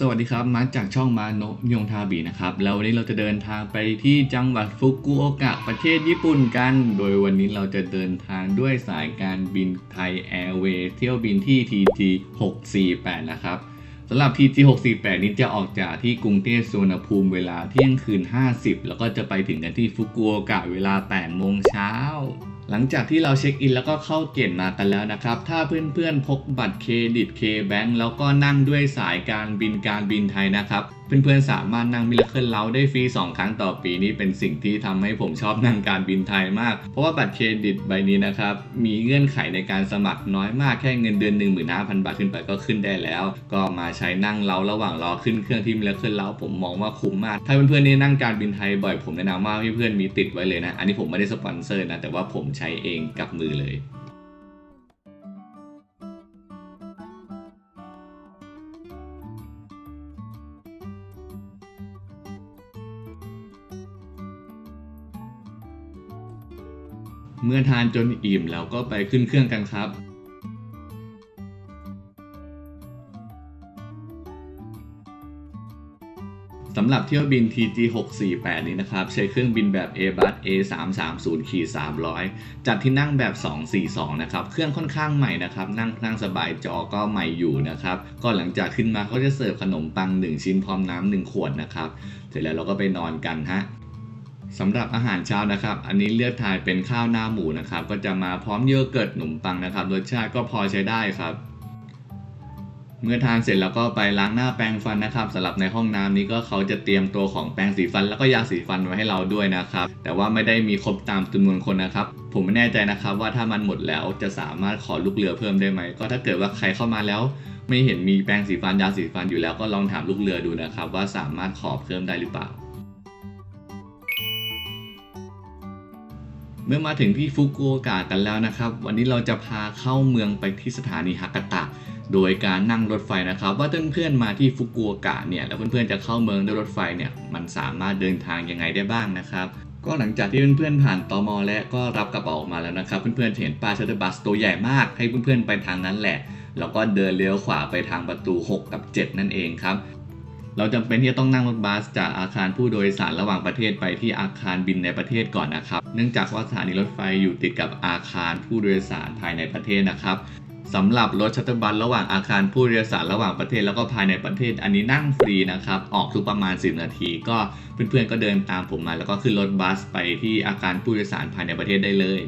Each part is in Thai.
สวัสดีครับ มาจากช่องมาโนยงทาบีนะครับ แล้ววันนี้เราจะเดินทางไปที่จังหวัดฟุกุโอกะประเทศญี่ปุ่นกัน โดยวันนี้เราจะเดินทางด้วยสายการบินไทยแอร์เวย์เที่ยวบินที่ TG 648 นะครับสำหรับ TG 648 นี้จะออกจากที่กรุงเทพสุวรรณภูมิเวลาเที่ยงคืน 50 แล้วก็จะไปถึงกันที่ฟุกุโอกะเวลา 8 โมงเช้า หลังจากที่เราเช็คอินแล้วก็เข้าเกณฑ์มากันแล้วนะครับ ถ้าเพื่อนๆพกบัตรเครดิต K-Bank แล้วก็นั่งด้วยสายการบินการบินไทยนะครับเพื่อนๆสามารถนั่งมิลเคิลเลาได้ฟรี 2 ครั้งต่อปีนี้เป็นสิ่งที่ทำให้ผมชอบนั่งการบินไทยมาก เพราะว่าบัตรเครดิตใบนี้นะครับ มีเงื่อนไขในการสมัครน้อยมากแค่เงินเดือน 15,000 บาทขึ้นไปก็ขึ้นได้แล้ว ก็มาใช้นั่งเล้าระหว่างรอขึ้นเครื่องที่มิลเคิลเลาผมมองว่าคุ้มมาก ถ้าเพื่อนๆนี่นั่งการบินไทยบ่อยผมแนะนำว่าเพื่อนๆมีติดไว้เลยนะ อันนี้ผมไม่ได้สปอนเซอร์นะแต่ว่าผมใช้เองกับมือเลย เมื่อทานจนอิ่มแล้วก็ไปขึ้นเครื่องกันครับสำหรับเที่ยวบิน TG 648นี้นะครับ ใช้เครื่องบินแบบ Airbus A330 300 จัดที่นั่งแบบ 242 นะครับ เครื่องค่อนข้างใหม่นะครับ นั่งนั่งสบายจอก็ใหม่อยู่นะครับ ก็หลังจากขึ้นมาเขาจะเสิร์ฟขนมปัง 1 ชิ้นพร้อมน้ำ1ขวดนะครับ เสร็จแล้วเราก็ไปนอนกันฮะ สำหรับอาหารเช้านะครับ อันนี้เลือกทานเป็นข้าวหน้าหมูนะครับ ก็จะมาพร้อมโยเกิร์ตขนมปังนะครับ รสชาติก็พอใช้ได้ครับ เมื่อทานเสร็จแล้วก็ไปล้างหน้าแปรงฟันนะครับสำหรับในห้องน้ำนี้ก็เขาจะเตรียมตัวของแปรงสีฟัน แล้วก็ยาสีฟันไว้ให้เราด้วยนะครับ แต่ว่าไม่ได้มีครบตามจำนวนคนนะครับ ผมไม่แน่ใจนะครับ ว่าถ้ามันหมดแล้วจะสามารถขอลูกเรือเพิ่มได้ไหม ก็ถ้าเกิดว่าใครเข้ามาแล้ว ไม่เห็นมีแปรงสีฟันยาสีฟันอยู่แล้วก็ลองถามลูกเรือดูนะครับ ว่าสามารถขอเพิ่มได้หรือเปล่า เมื่อมาถึงที่ฟุกุโอกะกันแล้วนะครับ วันนี้เราจะพาเข้าเมืองไปที่สถานีฮากาตะ โดยการนั่งรถไฟนะครับ ว่าเพื่อนๆมาที่ฟุกุโอกะเนี่ยแล้วเพื่อนๆจะเข้าเมืองด้วยรถไฟเนี่ยมันสามารถเดินทางยังไงได้บ้างนะครับก็หลังจากที่เพื่อนๆผ่านตมและก็รับกระเป๋าออกมาแล้วนะครับ เพื่อนๆเห็นป้ายชัตเตอร์บัสตัวใหญ่มากให้เพื่อนๆไปทางนั้นแหละ แล้วก็เดินเลี้ยวขวาไปทางประตู 6 กับ 7 นั่นเองครับ เราจำเป็นที่จะต้องนั่งรถบัสจากอาคารผู้โดยสารระหว่างประเทศไปที่อาคารบินในประเทศก่อนนะครับ เนื่องจากว่าสถานีรถไฟอยู่ติดกับอาคารผู้โดยสารภายในประเทศนะครับสำหรับรถชัตเตอร์บัสระหว่างอาคารผู้โดยสารระหว่างประเทศแล้วก็ภายในประเทศ อันนี้นั่งฟรีนะครับ ออกทุกประมาณ 10 นาที ก็เพื่อนๆก็เดินตามผมมา แล้วก็ขึ้นรถบัสไปที่อาคารผู้โดยสารภายในประเทศได้เลย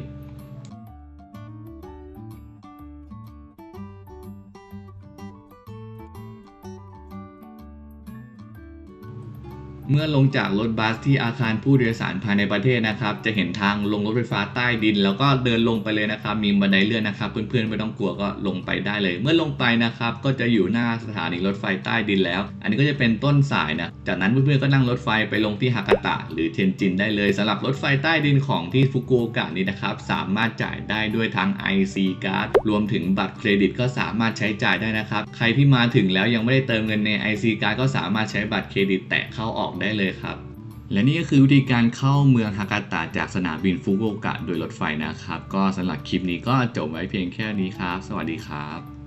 เมื่อลงจากรถบัสที่อาคารผู้โดยสารภายในประเทศนะครับ จะเห็นทางลงรถไฟฟ้าใต้ดิน แล้วก็เดินลงไปเลยนะครับ มีบันไดเลื่อนนะครับ เพื่อนๆไม่ต้องกลัวก็ลงไปได้เลย เมื่อลงไปนะครับ ก็จะอยู่หน้าสถานีรถไฟใต้ดินแล้ว อันนี้ก็จะเป็นต้นสายนะ จากนั้นเพื่อนๆก็นั่งรถไฟไปลงที่ฮากาตะ หรือเทนจินได้เลยสำหรับรถไฟใต้ดินของที่ฟุกุโอกะนี้นะครับ สามารถจ่ายได้ด้วยทั้ง IC card รวมถึงบัตรเครดิตก็สามารถใช้จ่ายได้นะครับ ใครที่มาถึงแล้วยังไม่ได้เติมเงินใน IC card ก็สามารถใช้บัตรเครดิตแตะเข้าออกได้เลยครับ และนี่ก็คือวิธีการเข้าเมืองฮากาตะจากสนามบินฟุกุโอกะโดยรถไฟนะครับ ก็สำหรับคลิปนี้ก็จบไว้เพียงแค่นี้ครับ สวัสดีครับ